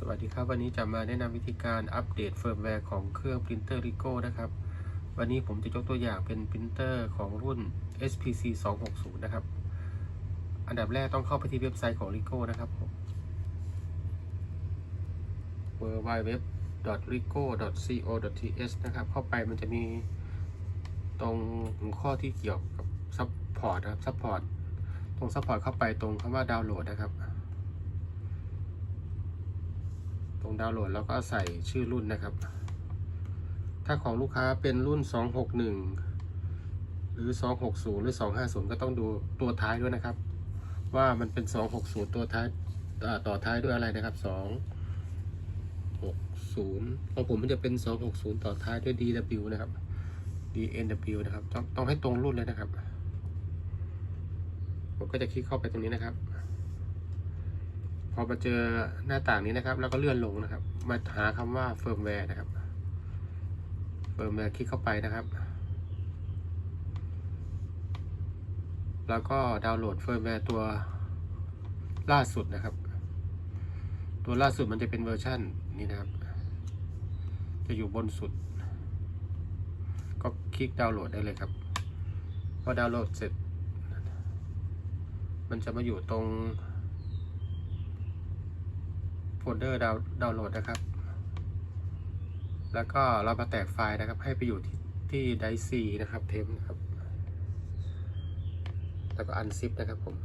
สวัสดีครับ วันนี้จะมาแนะนำวิธีการอัปเดตเฟิร์มแวร์ของเครื่องปรินเตอร์ Ricoh นะครับ วันนี้ผมจะยกตัวอย่างเป็นปรินเตอร์ของรุ่น SPC 260 นะครับ อันดับแรกต้องเข้าไปที่เว็บไซต์ของ Ricoh นะครับ www.rico.co.th นะครับ เข้าไปมันจะมีตรงหัวข้อที่เกี่ยวกับซัพพอร์ตนะครับซัพพอร์ตตรงซัพพอร์ตเข้าไปตรงคำว่าดาวน์โหลดนะครับ ตรงดาวน์โหลดแล้วก็ใส่ชื่อรุ่นนะครับ ถ้าของลูกค้าเป็นรุ่น 261 หรือ 260 หรือ 250 ก็ต้องดูตัวท้ายด้วยนะครับ ว่ามันเป็น 260 ตัวท้ายต่อท้ายด้วยอะไรนะครับ 260ของผมมันจะเป็น 260 ต่อท้ายด้วย DW นะครับ DNW นะครับต้องต้องให้ตรงรุ่นเลยนะครับ ผมก็จะคลิกเข้าไปตรงนี้นะครับ อมาเจอหน้าต่างนี้นะครับ แล้วก็เลื่อนลงนะครับ มาหาคำว่าเฟิร์มแวร์นะครับเฟิร์มแวร์คลิกเข้าไปนะครับ แล้วก็ดาวน์โหลดเฟิร์มแวร์ตัวล่าสุดนะครับ ตัวล่าสุดมันจะเป็นเวอร์ชั่นนี้นะครับ จะอยู่บนสุด ก็คลิกดาวน์โหลดได้เลยครับพอดาวน์โหลดเสร็จ มันจะมาอยู่ตรง ลเดอร์ดาวดาวน์โหลดนะครับ แล้วก็เรามาแตกไฟล์นะครับ ให้ไปอยู่ที่ที่ไดซีนะครับเทมนะครับ แล้วก็อันซิปนะครับผม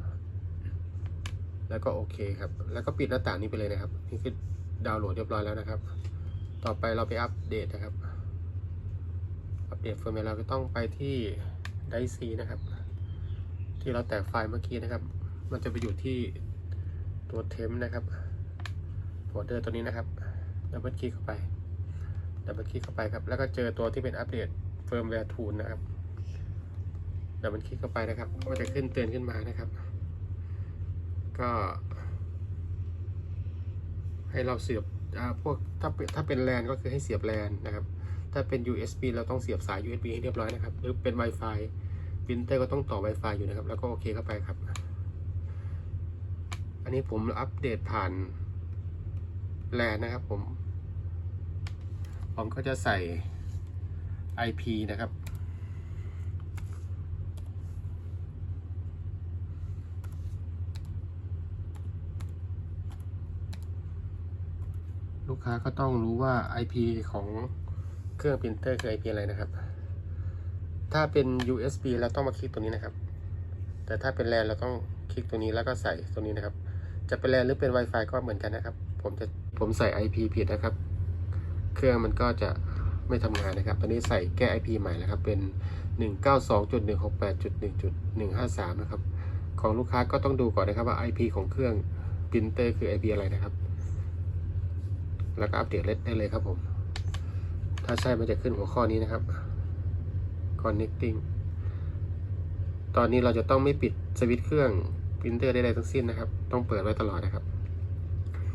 แล้วก็โอเคครับ แล้วก็ปิดหน้าต่างนี้ไปเลยนะครับ นี่คือดาวน์โหลดเรียบร้อยแล้วนะครับ ต่อไปเราไปอัปเดตนะครับ อัปเดตเฟิร์มแวร์เราก็ต้องไปที่ไดซีนะครับ ที่เราแตกไฟล์เมื่อกี้นะครับ มันจะไปอยู่ที่ตัวเทมนะครับ โฟลเดอร์ตัวนี้นะครับดับเบิลคลิกเข้าไปดับเบิลคลิกเข้าไปครับ แล้วก็เจอตัวที่เป็นอัปเดตเฟิร์มแวร์ทูลนะครับดับเบิลคลิกเข้าไปนะครับ ก็จะขึ้นเตือนขึ้นมานะครับ ก็ ให้เราเสียบพวกถ้าเป็นถ้าเป็นแลนก็คือให้เสียบแลนนะครับ ถ้าเป็น USB เราต้องเสียบสาย USB ให้เรียบร้อยนะครับ หรือเป็น Wi-Fi ปรินเตอร์ก็ต้องต่อ Wi-Fi อยู่นะครับ แล้วก็โอเคเข้าไปครับ อันนี้ผมอัปเดตผ่าน แลนนะครับผม ผมก็จะใส่ IP นะครับ ลูกค้าก็ต้องรู้ว่า IP ของเครื่องปรินเตอร์คือ IP อะไรนะครับ ถ้าเป็น USB เราต้องมาคลิกตรงนี้นะครับแต่ถ้าเป็นแลนเราต้องคลิกตัวนี้แล้วก็ใส่ตัวนี้นะครับ จะเป็นแลนหรือเป็น Wi-Fi ก็เหมือนกันนะครับ ผมจะ ผมใส่ IP ผิดนะครับ เครื่องมันก็จะไม่ทำงานนะครับ ตอนนี้ใส่แก้ IP ใหม่แล้วครับ เป็น 192.168.1.153 นะครับ ของลูกค้าก็ต้องดูก่อนนะครับว่า IP ของเครื่องปรินเตอร์คือ IP อะไรนะครับ แล้วก็อัปเดตได้เลยครับผม ถ้าใช่มันจะขึ้นหัวข้อนี้นะครับ connecting ตอนนี้เราจะต้องไม่ปิดสวิตช์เครื่องปรินเตอร์ใดๆทั้งสิ้นนะครับ ต้องเปิดไว้ตลอดนะครับ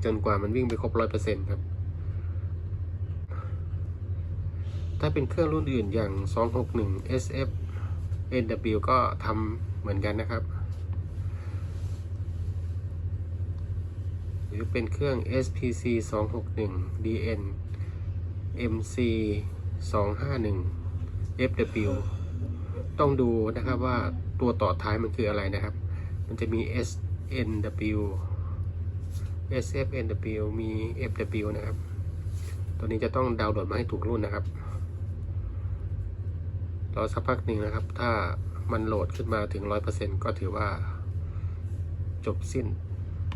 จนกว่ามันวิ่งไปครบร้อยเปอร์เซ็นต์ครับ ถ้าเป็นเครื่องรุ่นอื่นอย่าง 261 SF NW ก็ทำเหมือนกันนะครับ หรือเป็นเครื่อง SPC 261 DN MC 251 FW ต้องดูนะครับว่าตัวต่อท้ายมันคืออะไรนะครับ มันจะมี SNW SFNW มี FW นะครับ ตัวนี้จะต้องดาวน์โหลดมาให้ถูกรุ่นนะครับ รอสักพักหนึ่งนะครับ ถ้ามันโหลดขึ้นมาถึง 100%ก็ถือว่าจบสิ้น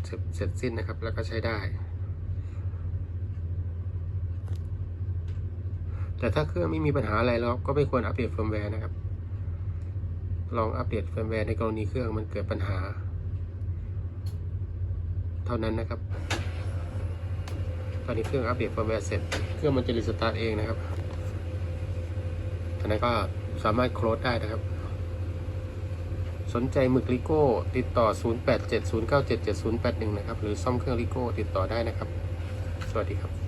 เสร็จเสร็จสิ้นนะครับ แล้วก็ใช้ได้ แต่ถ้าเครื่องไม่มีปัญหาอะไรแล้วก็ไม่ควรอัปเดตเฟิร์มแวร์นะครับ ลองอัปเดตเฟิร์มแวร์ในกรณีเครื่องมันเกิดปัญหา เท่านั้นนะครับ ตอนนี้เครื่องอัปเดตเฟิร์มแวร์เสร็จ เครื่องมันจะรีสตาร์ทเองนะครับอันนั้นก็สามารถโคลดได้นะครับ สนใจหมึกลิโก้ ติดต่อ 0870977081 นะครับ หรือซ่อมเครื่องลิโก้ติดต่อได้นะครับ สวัสดีครับ